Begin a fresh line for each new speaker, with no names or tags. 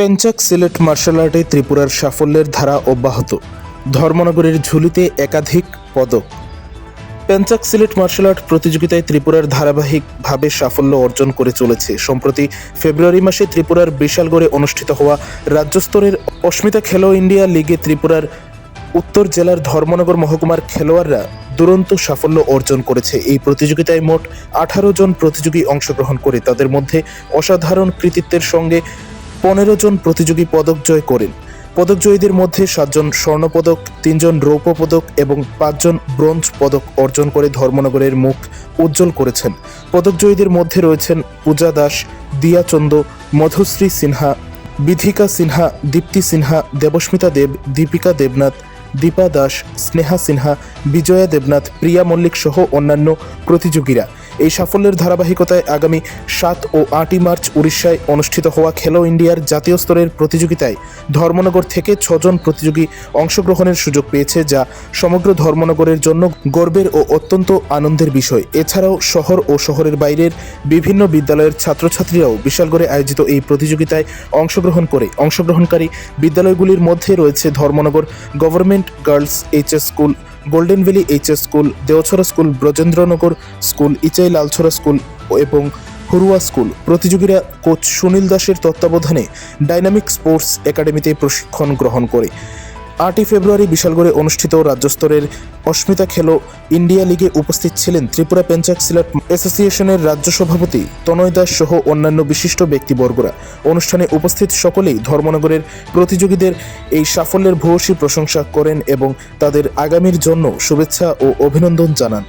Pencak Sylhet martial আর্টে ত্রিপুরার সাফল্যের ধারা অব্যাহত। ধর্মনগরের ঝুলিতে একাধিক পদক। পেঞ্চাক সিলেট মার্শাল আর্ট প্রতিযোগিতায় ত্রিপুরার ধারাবাহিকভাবে সাফল্য অর্জন করে চলেছে। সম্প্রতি ফেব্রুয়ারি মাসে ত্রিপুরার বিশালগড়ে অনুষ্ঠিত হওয়া রাজ্যস্তরের অস্মিতা খেলো ইন্ডিয়া লিগে ত্রিপুরার উত্তর জেলার ধর্মনগর মহকুমার খেলোয়াড়রা দুরন্ত সাফল্য অর্জন করেছে। এই প্রতিযোগিতায় মোট আঠারো জন প্রতিযোগী অংশগ্রহণ করে। তাদের মধ্যে অসাধারণ কৃতিত্বের সঙ্গে পনেরো জন প্রতিযোগী পদক জয় করেন। পদকজয়ীদের মধ্যে সাতজন স্বর্ণপদক তিনজন রৌপ্য পদক এবং পাঁচজন ব্রোঞ্জ পদক অর্জন করে ধর্মনগরের মুখ উজ্জ্বল করেছেন। পদকজয়ীদের মধ্যে রয়েছেন পূজা দাস, দিয়া চন্দ, মধুশ্রী সিনহা, বিধিকা সিনহা, দীপ্তি সিনহা, দেবস্মিতা দেব, দীপিকা দেবনাথ, দীপা দাস, স্নেহা সিনহা, বিজয়া দেবনাথ, প্রিয়া মল্লিক সহ অন্যান্য প্রতিযোগীরা। এই সাফল্যের ধারাবাহিকতায় আগামী সাত ও আটই মার্চ উড়িষ্যায় অনুষ্ঠিত হওয়া খেলো ইন্ডিয়ার জাতীয় স্তরের প্রতিযোগিতায় ধর্মনগর থেকে ছজন প্রতিযোগী অংশগ্রহণের সুযোগ পেয়েছে, যা সমগ্র ধর্মনগরের জন্য গর্বের ও অত্যন্ত আনন্দের বিষয়। এছাড়াও শহর ও শহরের বাইরের বিভিন্ন বিদ্যালয়ের ছাত্রছাত্রীরাও বিশালগড়ে আয়োজিত এই প্রতিযোগিতায় অংশগ্রহণ করে। অংশগ্রহণকারী বিদ্যালয়গুলির মধ্যে রয়েছে Dharmanagar government girls HS school golden valley HS school, Deochhara school, Brajendranagar school Ichai Lalchhara school এবং হরুয়া স্কুল। প্রতিযোগীরা কোচ সুনীল দাসের তত্ত্বাবধানে ডাইনামিক স্পোর্টস একাডেমিতে প্রশিক্ষণ গ্রহণ করে। আটই ফেব্রুয়ারি বিশালগড়ে অনুষ্ঠিত রাজ্যস্তরের অস্মিতা খেলো ইন্ডিয়া লিগে উপস্থিত ছিলেন ত্রিপুরা পেঞ্চাক সিলেট অ্যাসোসিয়েশনের রাজ্য সভাপতি তনয় দাস সহ অন্যান্য বিশিষ্ট ব্যক্তিবর্গরা। অনুষ্ঠানে উপস্থিত সকলেই ধর্মনগরের প্রতিযোগীদের এই সাফল্যের ভূয়সী প্রশংসা করেন এবং তাদের আগামীর জন্য শুভেচ্ছা ও অভিনন্দন জানান।